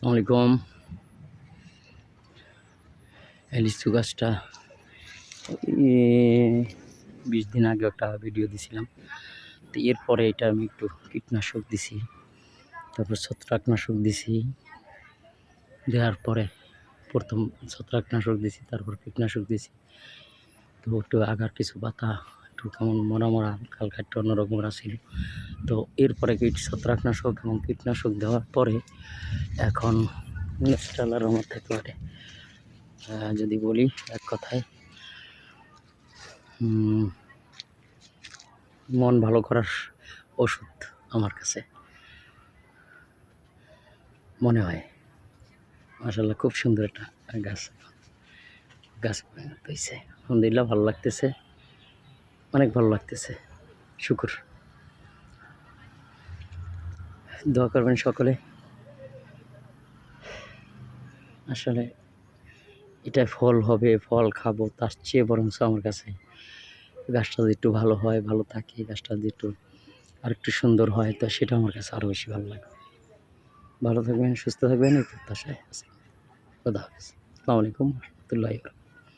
আসসালামাইকুম এই লিচু গাছটা বিশ দিন আগে একটা ভিডিও দিছিলাম। তো এরপরে এটা আমি একটু কীটনাশক দিছি। তারপর ছত্রাকনাশক দিছি। দেওয়ার পরে প্রথম ছত্রাকনাশক দিছি, তারপর কীটনাশক দিছি। তো একটু আগার কিছু পাতা একটু কেমন মরা মরা, হালকা একটু অন্যরকম ছিল। তো এরপরে কীট ছত্রাকনাশক এবং কীটনাশক দেওয়ার পরে এখন নেক্সটালার আমার থাকতে পারে যদি বলি এক কথায় মন ভালো করার ওষুধ আমার কাছে মনে হয়। মাসাল্লাহ খুব সুন্দর একটা গাছ গাছ পরিণত আলহামদুলিল্লাহ, ভালো লাগতেছে। অনেক ভালো লাগতেছে। শুকুর। দোয়া করবেন সকলে। আসলে এটা ফল হবে, ফল খাব তার চেয়ে বরঞ্চ আমার কাছে গাছটা যদি একটু ভালো হয়, ভালো থাকে গাছটা যদি একটু আর একটু সুন্দর হয়, তো সেটা আমার কাছে আরও বেশি ভালো লাগবে। ভালো থাকবেন, সুস্থ থাকবেন, এই প্রত্যাশায় আছি। খোদা হাফিজ। আসসালামু আলাইকুম রহমতুল্লাহ